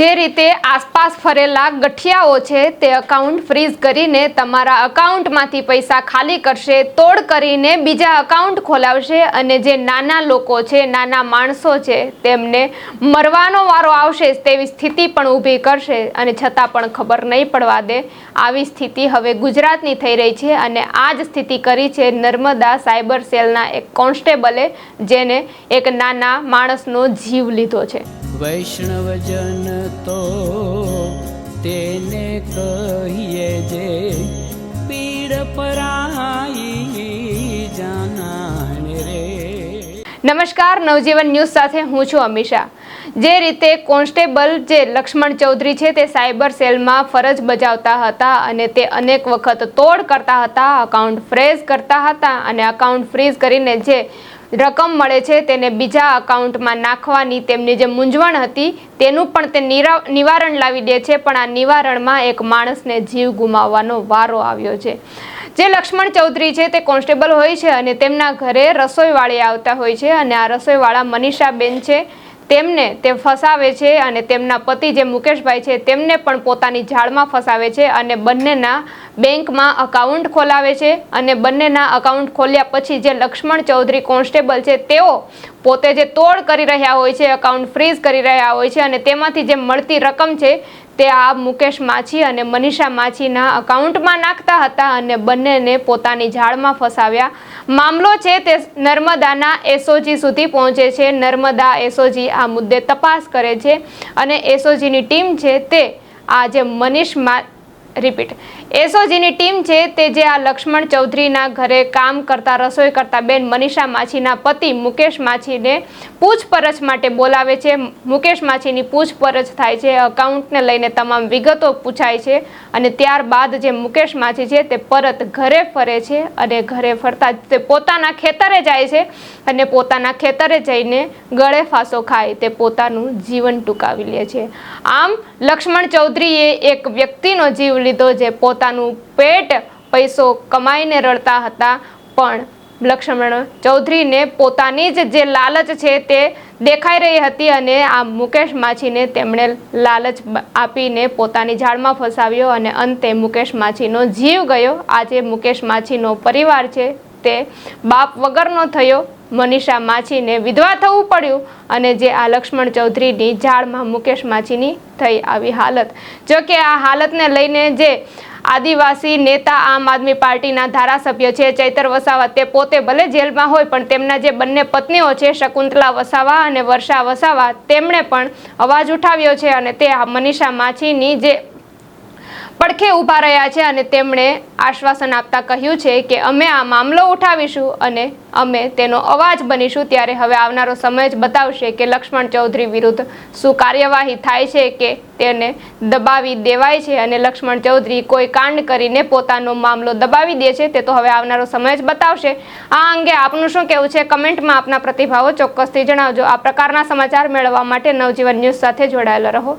જે રીતે આસપાસ ફરેલા ગઠિયાઓ છે તે અકાઉન્ટ ફ્રીઝ કરીને તમારા અકાઉન્ટમાંથી પૈસા ખાલી કરશે, તોડ કરીને બીજા અકાઉન્ટ ખોલાવશે અને જે નાના લોકો છે, નાના માણસો છે તેમને મરવાનો વારો આવશે તેવી સ્થિતિ પણ ઊભી કરશે અને છતાં પણ ખબર નહીં પડવા દે. આવી સ્થિતિ હવે ગુજરાતની થઈ રહી છે અને આ જ સ્થિતિ કરી છે નર્મદા સાયબર સેલના એક કોન્સ્ટેબલે, જેને એક નાના માણસનો જીવ લીધો છે. વૈષ્ણવજન તો તેને કહીએ જે પીડ પરાઈ જાનાને રે. નમસ્કાર, નવજીવન ન્યૂઝ સાથે હું છું અમીષા. જે રીતે કોન્સ્ટેબલ જે લક્ષ્મણ ચૌધરી છે તે સાયબર સેલમાં ફરજ બજાવતા હતા અને તે અનેક વખત તોડ કરતા હતા અકાઉન્ટ ફ્રેઝ કરતા હતા અને અકાઉન્ટ ફ્રીઝ કરીને જે રકમ મળે છે તેને બીજા અકાઉન્ટમાં નાખવાની તેમની જે મૂંઝવણ હતી તેનું પણ તે નિવારણ લાવી દે છે, પણ આ નિવારણમાં એક માણસને જીવ ગુમાવવાનો વારો આવ્યો છે. જે લક્ષ્મણ ચૌધરી છે તે કોન્સ્ટેબલ હોય છે અને તેમના ઘરે રસોઈવાળી આવતા હોય છે અને આ રસોઈવાળા મનીષાબેન છે તેમને તે ફસાવે છે અને તેમના પતિ જે મુકેશભાઈ છે તેમને પણ પોતાની જાળમાં ફસાવે છે અને બંનેના બેંકમાં અકાઉન્ટ ખોલાવે છે અને બંનેના અકાઉન્ટ ખોલ્યા પછી જે લક્ષ્મણ ચૌધરી કોન્સ્ટેબલ છે, તેઓ પોતે જે તોડ કરી રહ્યા હોય છે અકાઉન્ટ ફ્રીઝ કરી રહ્યા હોય છે અને તેમાંથી જે મળતી રકમ છે, તે આ મુકેશ માછી અને મનીષા માછીના અકાઉન્ટમાં નાખતા હતા અને બંનેને પોતાની જાળમાં ફસાવ્યા. મામલો છે તે નર્મદાના એસઓજી સુધી પહોંચે છે. નર્મદા એસઓજી આ મુદ્દે તપાસ કરે છે અને એસઓજીની ટીમ છે તે આ જે મનીષ મા રિપીટ એસઓજીની ટીમ છે તે જે આ લક્ષ્મણ ચૌધરીના ઘરે કામ કરતા, રસોઈ કરતા બેન મનીષા માછીના પતિ મુકેશ માછીને પૂછપરછ માટે બોલાવે છે. મુકેશ માછીની પૂછપરછ થાય છે. અકાઉન્ટને લઈને તમામ વિગતો પૂછાય છે અને ત્યારબાદ જે મુકેશ માછી છે તે પરત ઘરે ફરે છે અને ઘરે ફરતા તે પોતાના ખેતરે જાય છે અને પોતાના ખેતરે જઈને ગળે ફાંસો ખાય. તે પોતાનું જીવન ટૂંકાવી લે છે. આમ, લક્ષ્મણ ચૌધરીએ એક વ્યક્તિનો જીવ લીધો જે પોતાનું પેટ પૈસો કમાઈને રડતા હતા. પણ લક્ષ્મણ ચૌધરીને પોતાની જ જે લાલચ છે તે દેખાઈ રહી હતી અને આ મુકેશ માછીને તેમણે લાલચ આપીને પોતાની જાળમાં ફસાવ્યો અને અંતે મુકેશ માછીનો જીવ ગયો. આજે મુકેશ માછીનો પરિવાર છે તે બાપ વગરનો થયો. મનીષા માછીને વિધવા થવું પડ્યું અને જે આ લક્ષ્મણ ચૌધરીની જાળમાં મુકેશ માછીની થઈ આવી હાલત. જો કે આ હાલતને લઈને જે આદિવાસી નેતા આમ આદમી પાર્ટીના ધારાસભ્ય છે, ચૈતર વસાવા, તે પોતે ભલે જેલમાં હોય, પણ તેમના જે બંને પત્નીઓ છે, શકુંતલા વસાવા અને વર્ષા વસાવા, તેમણે પણ અવાજ ઉઠાવ્યો છે અને તે આ મનીષા માછીની જે પડખે ઊભા રહ્યા છે અને તેમણે આશ્વાસન આપતા કહ્યું છે કે અમે આ મામલો ઉઠાવીશું અને અમે તેનો અવાજ બનીશું ત્યારે હવે આવનારો સમય જ બતાવશે કે લક્ષ્મણ ચૌધરી વિરુદ્ધ શું કાર્યવાહી થાય છે કે તેને દબાવી દેવાય છે અને લક્ષ્મણ ચૌધરી કોઈ કાંડ કરીને પોતાનો મામલો દબાવી દે છે તે તો હવે આવનારો સમય જ બતાવશે. આ અંગે આપનું શું કહેવું છે? કમેન્ટમાં આપના પ્રતિભાવો ચોક્કસથી જણાવજો. આ પ્રકારના સમાચાર મેળવવા માટે નવજીવન ન્યૂઝ સાથે જોડાયેલા રહો.